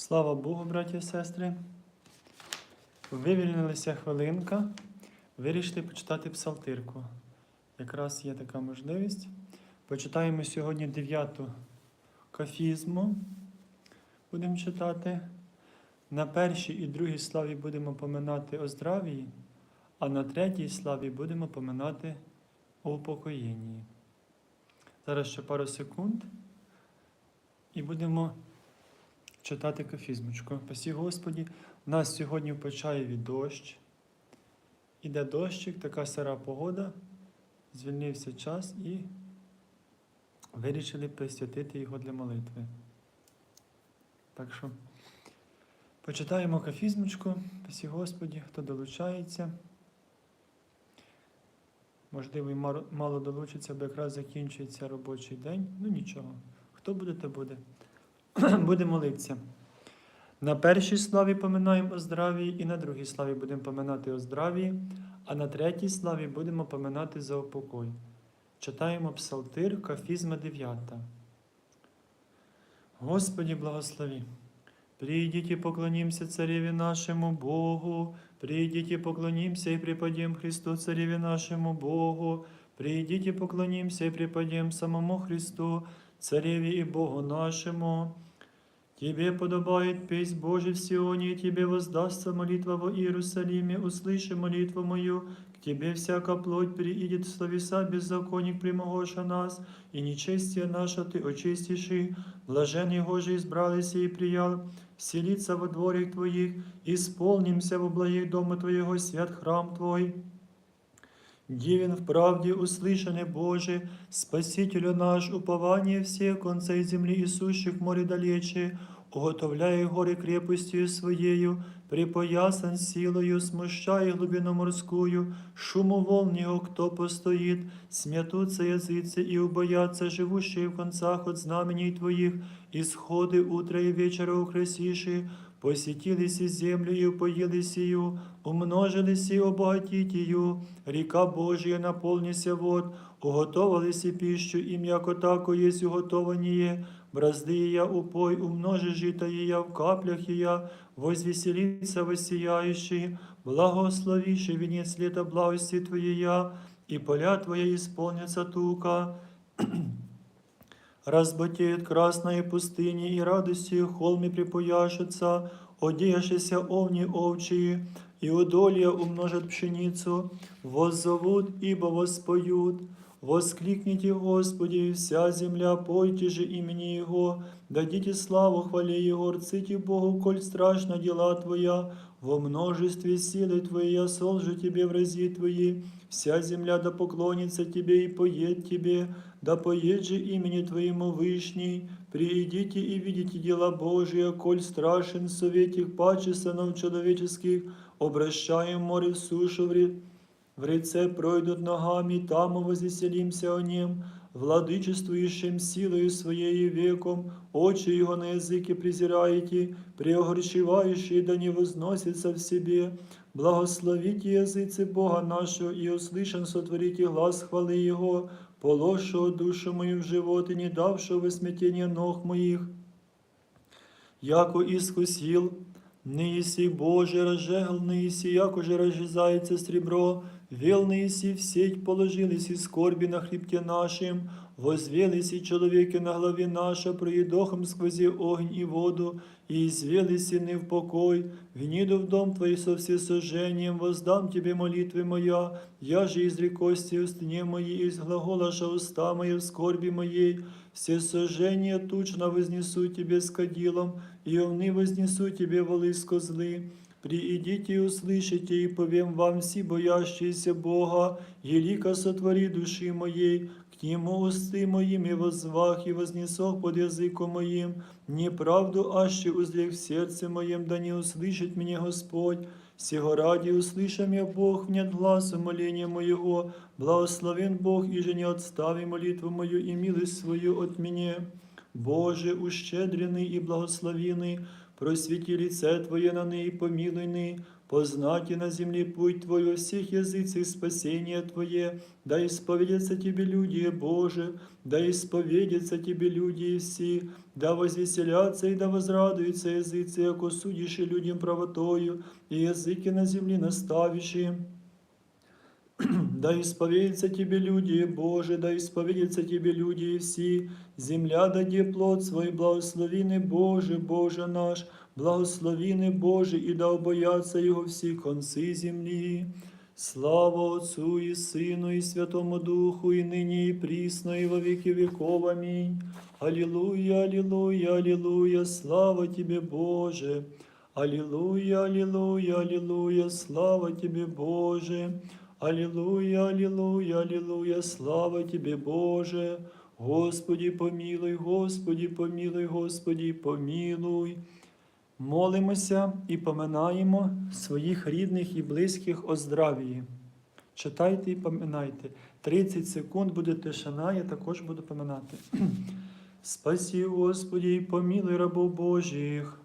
Слава Богу, браті і сестри. Вивільнилася хвилинка, вирішили почитати псалтирку. Якраз є така можливість. Почитаємо сьогодні дев'яту кафізму. Будемо читати. На першій і другій славі будемо поминати о здравії, а на третій славі будемо поминати о упокоєнні. Зараз ще пару секунд і будемо читати кафізмочку. Пасі Господі, у нас сьогодні в Почаєві дощ. Іде дощик, така сира погода, звільнився час і вирішили присвятити його для молитви. Так що почитаємо кафізмочку, пасі Господі, хто долучається. Можливо, і мало долучиться, бо якраз закінчується робочий день. Ну нічого. Хто буде, то буде. Буде молитися. На першій славі поминаємо о здравії, і на другій славі будемо поминати о здравії, а на третій славі будемо поминати за упокой. Читаємо Псалтир, Кафізма 9. Господи, благослови. Придите, поклонимся Цареве нашему Богу, придите, поклонимся и преподем Христу Цареве нашему Богу, придите, поклонимся и преподем самому Христу, Цареве и Богу нашему. Тебе подобает песнь Божий в Сионе, и Тебе воздастся молитва во Иерусалиме, услыши молитву мою, к Тебе всяка плоть приидет, словеса беззаконник примогоша нас, и нечестие наше Ты очистиши, блажен Его же избралися и приял, селиться во дворах Твоих, исполнимся во благих дома Твоего, свят храм Твой. Дивен в правде услышанный Боже, Спасителю наш, упование всех концей земли и сущих в море далече, уготовляя горы крепостью Своею, припоясан силою, смущая глубину морскую, шуму волн его кто постоит, смятутся языцы и убоятся живущие в концах от знамений Твоих, исходы утра и вечера украсиши, посетились и землю и упоились ее, умножились и обогатить ее, река Божия наполнися вод, уготовились и пищу, им яко тако есть уготование, бразды я упой, умножи жита я в каплях я, возвеселится воссияющий, благословиши венец лета благости Твоей, и поля Твоя исполнятся тука. Разботеет красные пустыни, и радостью холми припояшутся, одеявшиеся овни овчие, и удолья умножат пшеницу, воззовут, ибо воспоют. Воскликните, Господи, вся земля, пойте же имени Его, дадите славу хвале Его, рците Богу, коль страшно дела Твоя, во множестве силы Твоей солжу Тебе в рази Твои, вся земля да поклонится Тебе и поет Тебе, да поет же имени Твоему Вышний, приидите и видите дела Божия, коль страшен совет их паче сынов человеческих, обращаем море в сушу в ре- в реце пройдут ногами, там возвеселимся о нем, владычествующим силою своей веком, очи его на языке презираете, преогорчевающие да не возносится в себе. Благословите языцы Бога нашего, и услышан сотворите глаз хвалы Его, положшего душу мою в живот и не давшего во смятение ног моих яко искусил, не еси Боже, разжегл, не еси, яко же разжизается сребро, вел не в сеть, положились и скорби на хребте нашим, возвелись и человеки на главе наша, проедохом сквози огонь и воду, и извелись не в покой, вниду в дом Твой со всесожжением, воздам Тебе молитвы моя, я же из рекости устне моей, из глаголаша уста мои в скорби моей, все сожжения тучно вознесу Тебе с кадилом, и овны вознесу Тебе волы с козлы. Приидите и услышите, и повем вам все боящиеся Бога, елика сотвори души моей, к Нему усты моими возвах и вознесох под языком моим, неправду аще узрев в сердце моем, да не услышит меня Господь. Сего ради услышам я Бог нет глазу моления моего, благословен Бог, и же не отстави молитву мою и милость свою от меня. Боже, ущедренный и благословенный, просвети лице Твое на ней, помилуй ны, познать и на земле путь Твой во всех языцах спасение Твое, да исповедятся Тебе люди, Боже, да исповедятся Тебе люди все, да возвеселятся и да возрадуются языцы, яко судишь и людям правотою, и языки на земле наставишь. Да исповедятся Тебе люди, Боже, да исповедятся Тебе люди все, земля даде плод свой, благословенный Боже, Боже наш, благословенный Боже, и да обоятся Его все концы земли. Слава Отцу и Сыну и Святому Духу, и ныне и присно, и во веки веков. Аминь. Аллилуйя, аллилуйя, аллилуйя, слава Тебе, Боже. Аллилуйя, аллилуйя, аллилуйя, слава Тебе, Боже. Аллилуйя, аллилуйя, аллилуйя, слава Тебе, Боже. Господи, помилуй, Господи, помилуй, Господи, помилуй. Молимося і поминаємо своїх рідних і близьких о здравії. Читайте і поминайте. 30 секунд буде тишина, я також буду поминати. Спасі, Господі, і помілуй рабов Божих.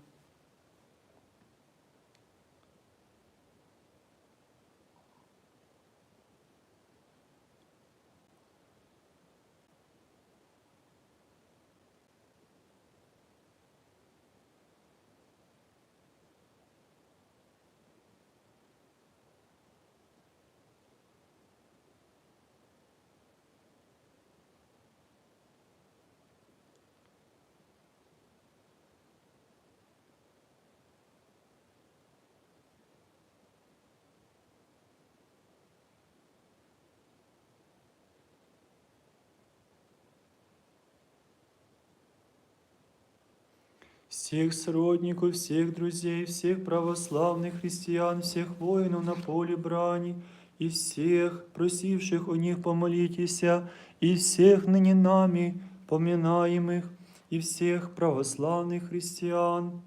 всех сродников, всех друзей, всех православных христиан, всех воинов на поле брани, и всех, просивших у них помолитесь, и всех ныне нами поминаемых, и всех православных христиан.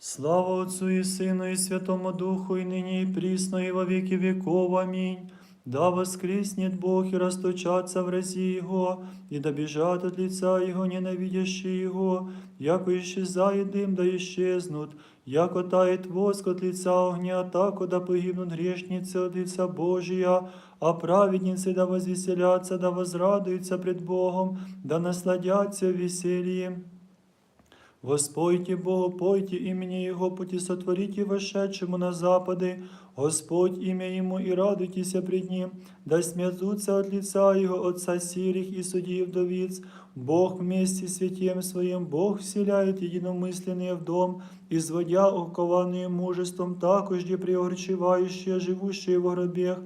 Слава Отцу и Сыну и Святому Духу, и ныне и присно, и во веки веков. Аминь. Да воскреснет Бог и расточатся в рази Его, и да бежат от лица Его ненавидящие Его, яко исчезает дым, да исчезнут, яко тает воск от лица огня, тако да погибнут грешницы от лица Божия, а праведницы да возвеселятся, да возрадуются пред Богом, да насладятся весельем. Воспойте Богу, пойте имени Его, пути сотворите вошедшему на запады, Господь имя Ему и радуйтесь пред Ним, да смятутся от лица Его Отца сирих и судей вдовиц, Бог вместе с святем Своим, Бог вселяет единомысленные в дом, изводя окованные мужеством, такожде приогрчевающие, живущие во гробех,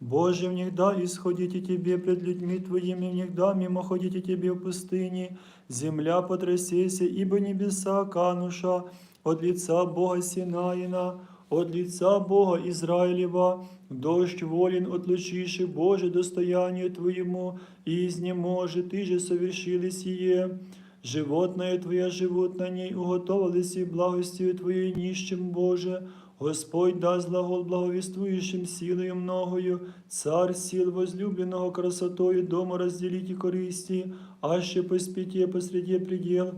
Боже, внегда исходите Тебе пред людьми Твоими, внегда мимо ходите Тебе в пустыне, земля потрясейся, ибо небеса кануша, от лица Бога Синаина, от лица Бога Израилева, дождь волен отлучиши, Боже, достоянию Твоему, и изнеможе, Ты же совершили сие. Животное Твоя живут на ней, уготовились и благостью Твоей нищим, Боже, Господь даст глагол благовествующим силою многою, царь сил возлюбленного красотою дома разделите користи, аще по спите посреди предел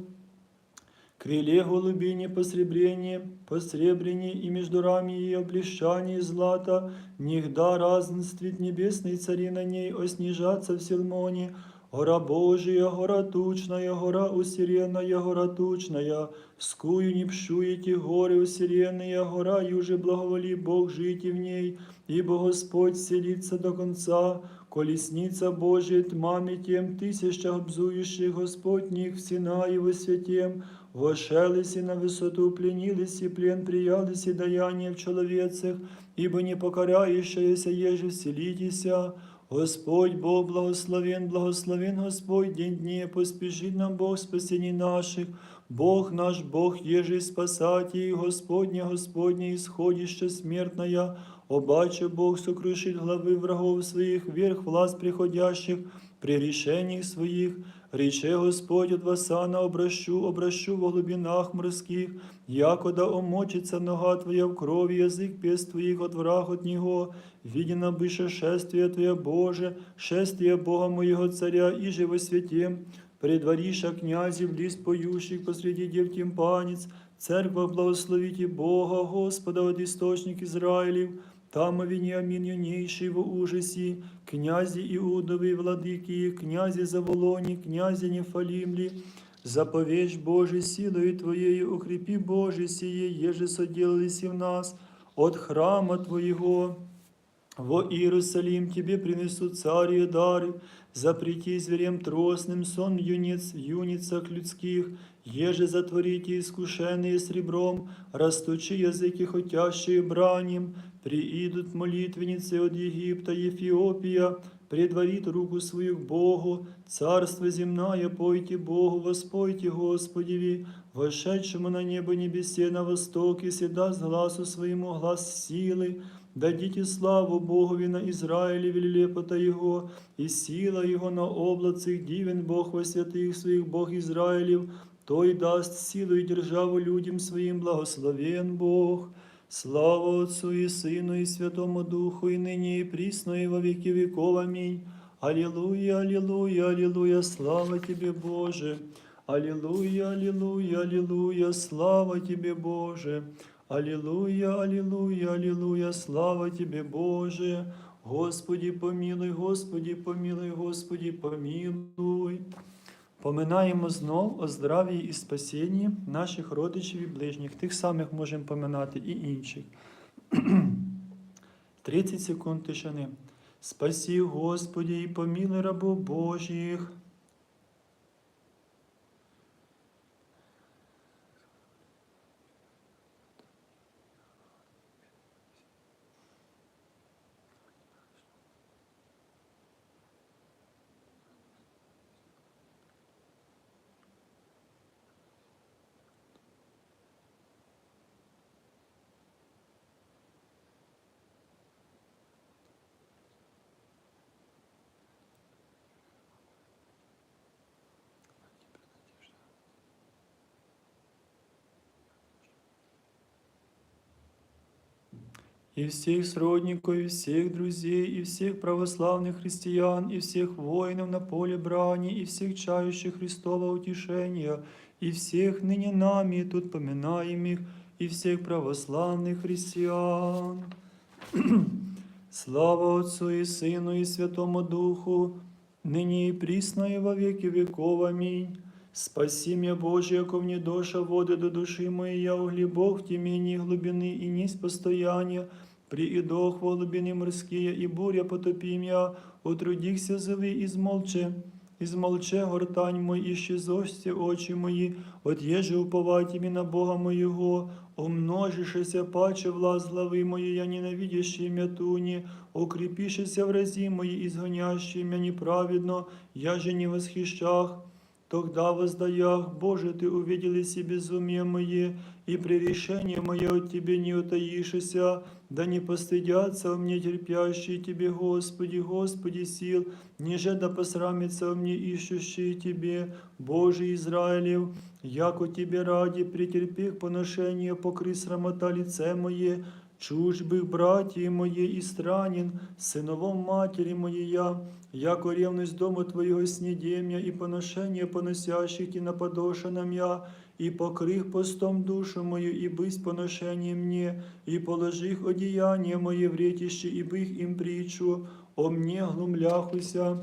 Криле голубине посребрение, посребрение и между рами ее блещание злата, нигда разнствит небесный цари на ней, оснижаться в Силмоне, Гора Божия, гора тучная, гора усиренная, гора тучная, скую не пшуете горы усиренные, гора юже благоволи Бог жить в ней, ибо Господь селится до конца, колесница Божия тьмами тем тысячах бзующих Господь них в Синаеву святем, вошелись и на высоту пленились, и плен приялись, и даяние в человецах, ибо не покоряющаяся еже вселитеся, Господь Бог благословен, благословен Господь день дни, поспешит нам Бог спасений наших, Бог наш Бог, еже спасати, Господня, Господне, исходище смертная, обаче Бог сокрушит главы врагов своих, верх власт приходящих, при решениях своих, рече Господь от Васана обращу, обращу во глубинах морских, якода омочится нога Твоя в крови, язык пест Твоих от враг от Него, видено быше шествие Твое Боже, шествие Бога моего Царя, и же во святе, предвариша князів, ліс поющих посреди дев тимпанец, Церква благословите Бога, Господа от источник Израилев, там Вениамин юнейший в ужасе, князи Иудовы, владыки, князи Заволони, князи Нефалимли, заповедь Божий силою Твоею, укрепи Божий сие, еже соделались в нас от храма Твоего. Во Иерусалим тебе принесут цари и дары, запрети зверям тросным сон юниц в юницах людских, еже затворите искушенные сребром, растучи языки хотящие браним, приидут молитвенницы от Египта, Ефиопия, предварит руку свою к Богу, царство земное, пойте Богу, воспойте Господеви, вошедшему на небо небесе на восток, и седа с глазу своему глаз силы, Дадите славу Богові на Израиле, велепота Його, і сила Його на облацах, дивен Бог во святих своїх Бог Израилев, той даст силу і державу людям своїм, благословен Бог. Слава Отцу і Сину, і Святому Духу, і нині, і прісно, і во віки віков. Амінь. Аллилуйя, аллилуйя, аллилуйя, слава Тебе, Боже. Аллилуйя, аллилуйя, аллилуйя, слава Тебе, Боже. Аллилуйя, аллилуйя, аллилуйя, слава Тебе, Боже. Господи, помилуй, Господи, помилуй, Господи, помилуй. Поминаємо знов о здравії і спасінні наших родичів і ближніх. Тих самих можемо поминати і інших. 30 секунд тишини. Спасі, Господі і поміли рабу Божих. и всех сродников, и всех друзей, и всех православных христиан, и всех воинов на поле брани, и всех чающих Христова утешения, и всех ныне нами тут поминаемых, и всех православных христиан. Слава Отцу и Сыну и Святому Духу, ныне и присно и во веки веков. Аминь. Спаси меня, Боже, яко мне доша воды до души моей, я углибок в темении глубины и несть постояние, приидох во глубины морские, и буря потопи меня, утрудихся зови, измолче, измолче гортань мой, исчезости очи мои, от еже уповайте ми на Бога моего, умножишися паче влас глави моей, я ненавидящий мя туни, укрепишися в рази мои, изгонящие мя неправедно, я же не восхищах, Тогда воздаях, Боже, Ты увидели себе безумие мое, и при решении мое от Тебе не утаишься, да не постыдятся у мне терпящие Тебе, Господи, Господи сил, ниже да посрамятся у мне ищущие Тебе, Боже Израилев, яко Тебе ради претерпи поношение, покры срамота лице мое, чужбых братьев моей и странен, сыновом матери моей я, яко ревность дома Твоего снедемья и поношение поносящих и наподошенном я, и покрых постом душу мою, и бысть поношением мне, и положи их одеяние мое в ретище, и бых им притчу, о мне глумляхуся.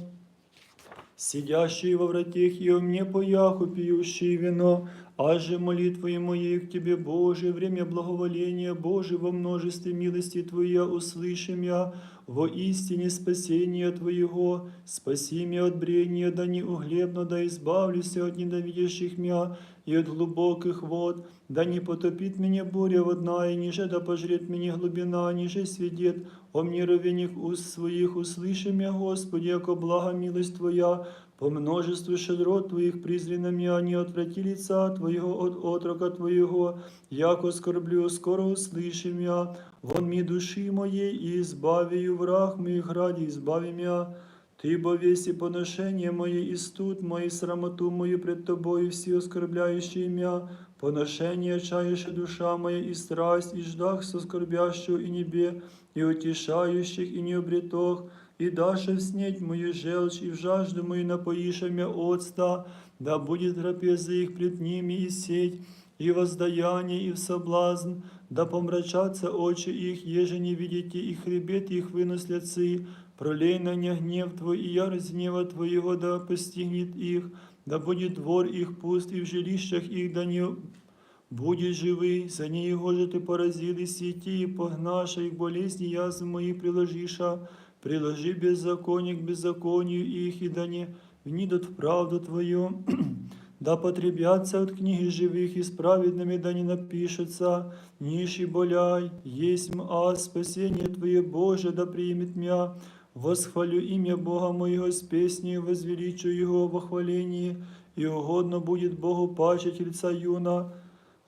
Сидящий во вратех и о мне пояху пьющий вино, аже молитвы моей к Тебе, Боже, время благоволения, Боже, во множестве милости Твоя услышим я, во истине спасения Твоего, спаси меня от брения, да не углебно, да избавлюся от ненавидящих меня и от глубоких вод, да не потопит меня буря водная, ниже да пожрет меня глубина, ниже свидет о мне ровенях уст своих, услыши меня, Господи, яко блага милость Твоя, по множеству щедрот Твоих призри на меня, не отврати лица Твоего от отрока Твоего, яко скорблю, скоро услыши меня, вон ми души моей, и избави враг моих ради, избави меня. Ты бо веси поношение мое и студ мой, и срамоту мою пред Тобою, все оскорбляющие меня, поношение чаешь душа моя, и страсть, и ждах соскорбящую и небе, и утешающих, и необретох, и дашь снеть мою желчь, и в жажду мою напоишь мя отста, да будет трапеза их пред ними и сеть, и воздаяние, и в соблазн, да помрачатся очи их, еже не видите, и хребет их выносляцы, пролей на них гнев Твой, и ярость гнева Твоего да постигнет их, да будет двор их пуст, и в жилищах их да не будет живый, за него же ты поразили сети, и погнаша их болезни язв мои приложиша, приложи беззаконие к беззаконию их, и да не внидут в правду Твою, да потребятся от книги живых, и с праведными да не напишется, ниши боляй, есть а спасение Твое Боже, да примет мя, восхвалю имя Бога моего с песней, возвеличу Его во хвалении, и угодно будет Богу паче тельца юна,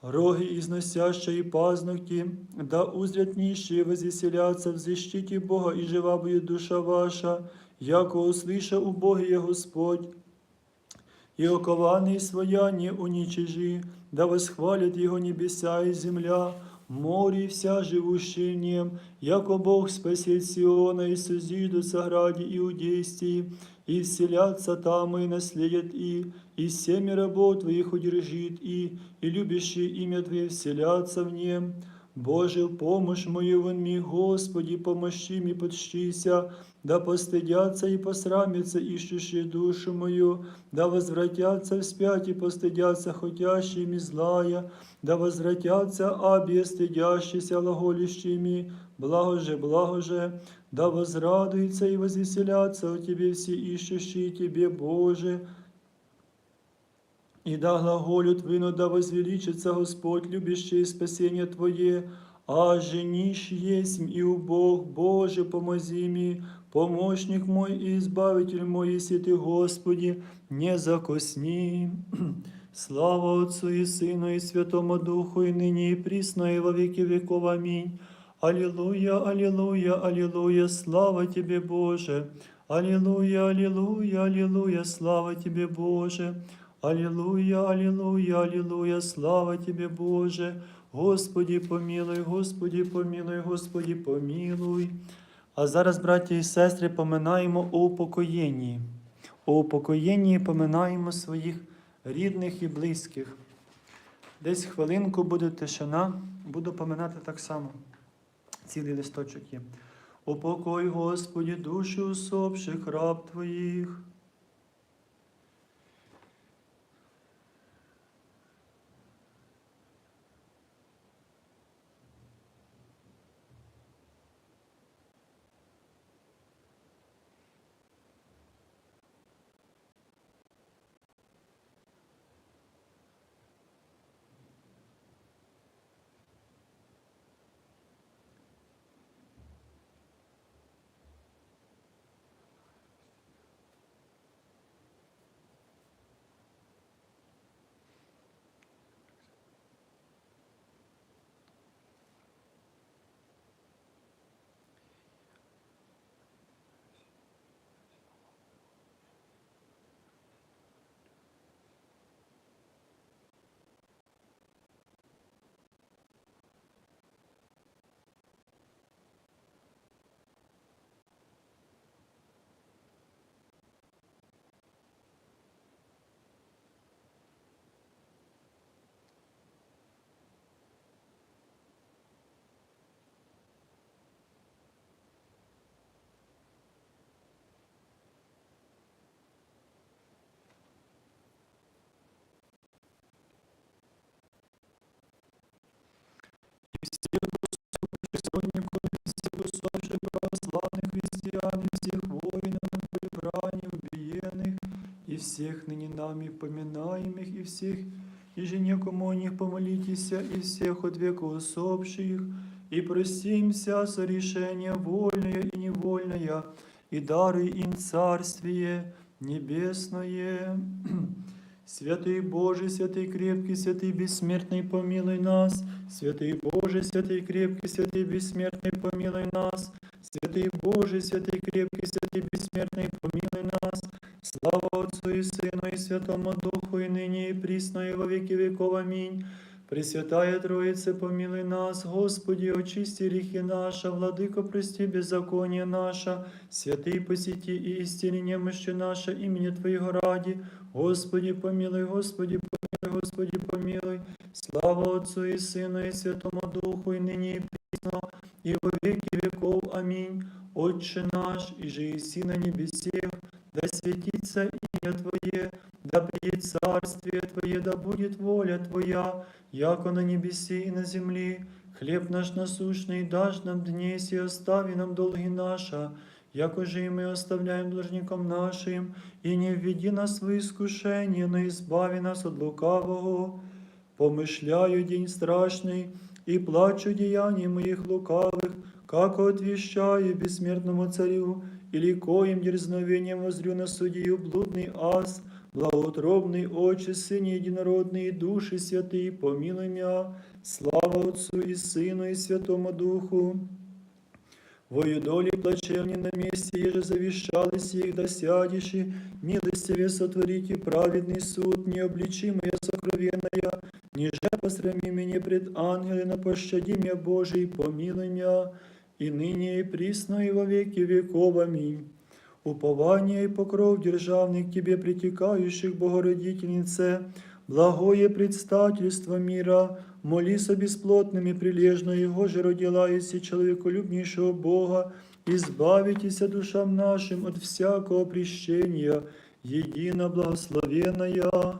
роги износящие и пазнухи, да узрят нищие возвеселятся в защите Бога, и жива будет душа ваша, яко услыша убогие Господь, и окованный своя не уничижи, да восхвалят Его небеса и земля, море вся живущие в нем, яко Бог спасет Сиона и созидут граде Иудейстии, и вселятся там и наследят и, и семя работ Твоих удержит и, и любящие имя Твое вселятся в нем. Боже, помощь мою вон ми, Господи, помощи ми, подщися, да постыдятся и посрамятся ищущие душу мою, да возвратятся вспять и постыдятся хотящими злая, да возвратятся обе стыдящиеся глаголющими, благо же, благо же, да возрадуются и возвеселятся у Тебе все ищущие Тебе, Боже, и да глаголют вину, да возвеличится Господь, любящий спасение Твое, а женишь есть и у Бог, Боже, помози ми, помощник мой и избавитель мой, если Ты, Господи, не закосни. Слава Отцу и Сыну и Святому Духу, и ныне и присно, и во веки веков. Аминь. Аллилуйя, аллилуйя, аллилуйя, слава Тебе, Боже. Аллилуйя, аллилуйя, аллилуйя, слава Тебе, Боже. Аллилуйя, аллилуйя, аллилуйя, слава Тебе, Боже. Господи, помилуй, Господи, помилуй, Господи, помилуй. А зараз, браті і сестри, поминаємо у упокоєнні. У упокоєнні поминаємо своїх рідних і близьких. Десь хвилинку буде тишина, буду поминати так само. Цілий листочок є. Упокой, Господі, душі усопших раб Твоїх. Сегодня всех усопших православных христиан и всех воинов на поле брани, убиенных, и всех ныне нами поминаемых, и всех, и же некому о них помолитесь, и всех от века усопших, и простимся со решения вольное и невольное, и дары им царствие небесное. Святый Боже, святый крепкий, святый бессмертный, помилуй нас. Святый Боже, святый крепкий, святый бессмертный, помилуй нас. Святый Боже, святый крепкий, святый бессмертный, помилуй нас. Слава Отцу и Сыну и Святому Духу, и ныне и присно, и во веки веков. Аминь. Пресвятая Троице, помилуй нас, Господи, очисти грехи наши, Владыко, прости беззаконие наше, святый посети и истини немощи наше, имени Твоего ради, Господи, помилуй, Господи, помилуй, Господи, помилуй, Слава Отцу і Сину, і Святому Духу, і нині, і прісно, і во веки веков. Амінь. Отче наш, і же еси на небесех, да святится имя Твое, да придет царствие Твое, да будет воля Твоя, яко на небеси и на земли. Хлеб наш насущный дашь нам днесь, и остави нам долги наши, яко же и мы оставляем должникам нашим, и не введи нас в искушение, но избави нас от лукавого. Помышляю день страшный, и плачу деяний моих лукавых, как отвещаю бессмертному царю, или коим дерзновением возрю на судью блудный ас, благоутробный Отче, Сыне Единородный, и Души Святые, помилуй меня, слава Отцу и Сыну и Святому Духу. Вою доли плачевни на месте, еже завещалось их досядешь, и милостиве сотворите праведный суд, необличимая сокровенная, ниже посрами меня пред ангелы, на пощади меня, Божий, помилуй меня, и ныне, и присно, и во веки веков. Аминь. Упование и покров державных Тебе притекающих, Богородительнице, благое предстательство мира, молись о бесплотным и прилежно Его же родила Иси человеколюбнейшего Бога, избавитесь душам нашим от всякого прещения, едино благословенная.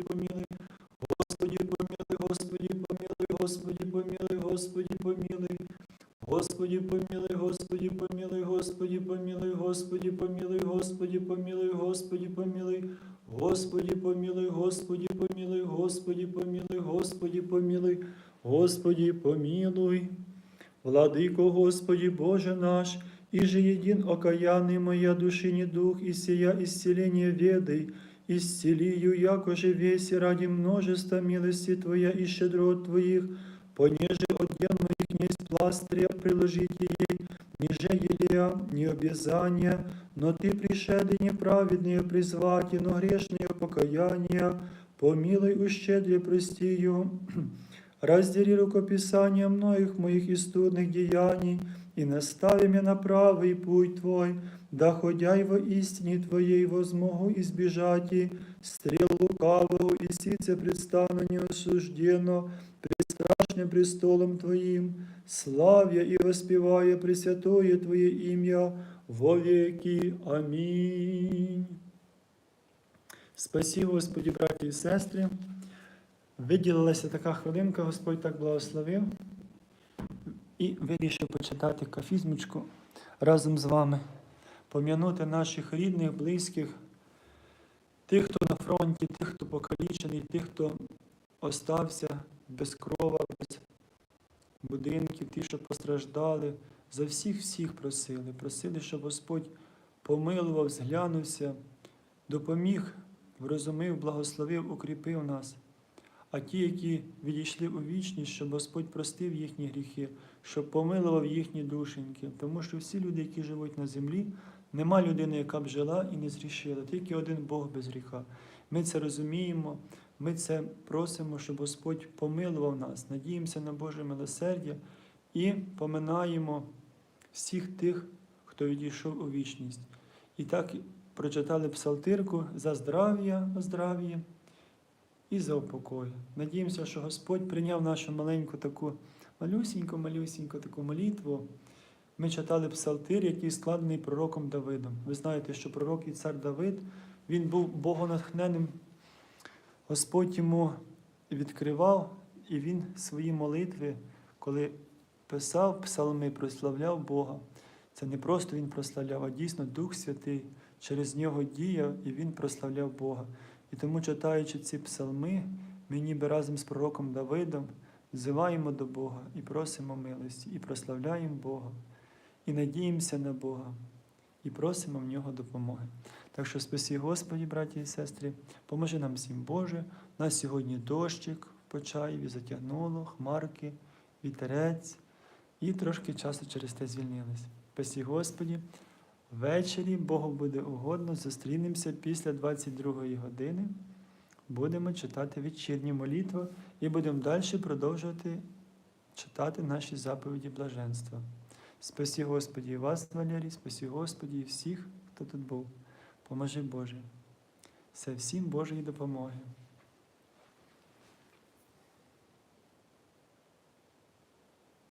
Господи, помилуй, Господи, помилуй, Господи, помилуй. Господи, помилуй, Господи, помилуй, Господи, помилуй, Господи, помилуй, Господи, помилуй, Господи, помилуй. Господи, помилуй, Господи, помилуй, Господи, помилуй, Господи, помилуй, Господи, помилуй. Владыко Господи Боже наш, и же един окаянный моя души не дух, и сия исцеление ведай, исцелию, якоже весь ради множества милости Твоя и щедрот Твоих, понеже от дел моих не есть пластыря приложите ей, ниже елея, не обязания, но Ты пришеды неправедные призвати, но грешные покаяния, помилуй ущедре прости ее. Раздери рукописание многих моих истудных деяний, и настави меня на правый путь Твой, да ходя во истине Твоей возмогу избежать и стрел лукавого, и сице предстану неосужденно пред страшным престолом Твоим, славя и воспевая Пресвятое Твое имя во веки. Аминь. Спасибо, Господи, браті і сестри. Виділилася така хвилинка, Господь так благословив. І вирішив почитати кафізмочку разом з вами, пом'янути наших рідних, близьких, тих, хто на фронті, тих, хто покалічений, тих, хто остався без крова, без будинків, ті, що постраждали. За всіх всіх просили. Просили, щоб Господь помилував, зглянувся, допоміг, врозумив, благословив, укріпив нас. А ті, які відійшли у вічність, щоб Господь простив їхні гріхи, щоб помилував їхні душеньки. Тому що всі люди, які живуть на землі, нема людини, яка б жила і не зрішила, тільки один Бог без гріха. Ми це розуміємо, ми це просимо, щоб Господь помилував нас, надіємося на Боже милосердя і поминаємо всіх тих, хто відійшов у вічність. І так прочитали псалтирку за здрав'я, здрав'я і за упокой. Надіємося, що Господь прийняв нашу маленьку таку малюсіньку, малюсіньку таку молитву. Ми читали псалтир, який складений пророком Давидом. Ви знаєте, що пророк і цар Давид, він був богонатхненним. Господь йому відкривав, і він свої молитви, коли писав псалми, прославляв Бога. Це не просто він прославляв, а дійсно Дух Святий через нього діяв і він прославляв Бога. І тому, читаючи ці псалми, ми ніби разом з пророком Давидом взиваємо до Бога і просимо милості, і прославляємо Бога, і надіємося на Бога, і просимо в нього допомоги. Так що спасі Господі, браті і сестри, поможи нам всім Боже. У нас сьогодні дощик, почаїв і затягнуло, хмарки, вітерець, і трошки часу через те звільнились. Спасі Господі, ввечері Богу буде угодно, зустрінемося після 22-ї години. Будемо читати вечірні молитви і будемо далі продовжувати читати наші заповіді блаженства. Спасі Господі і вас, Валерій, спасі Господі і всіх, хто тут був. Поможи Боже. Все всім Божої допомоги.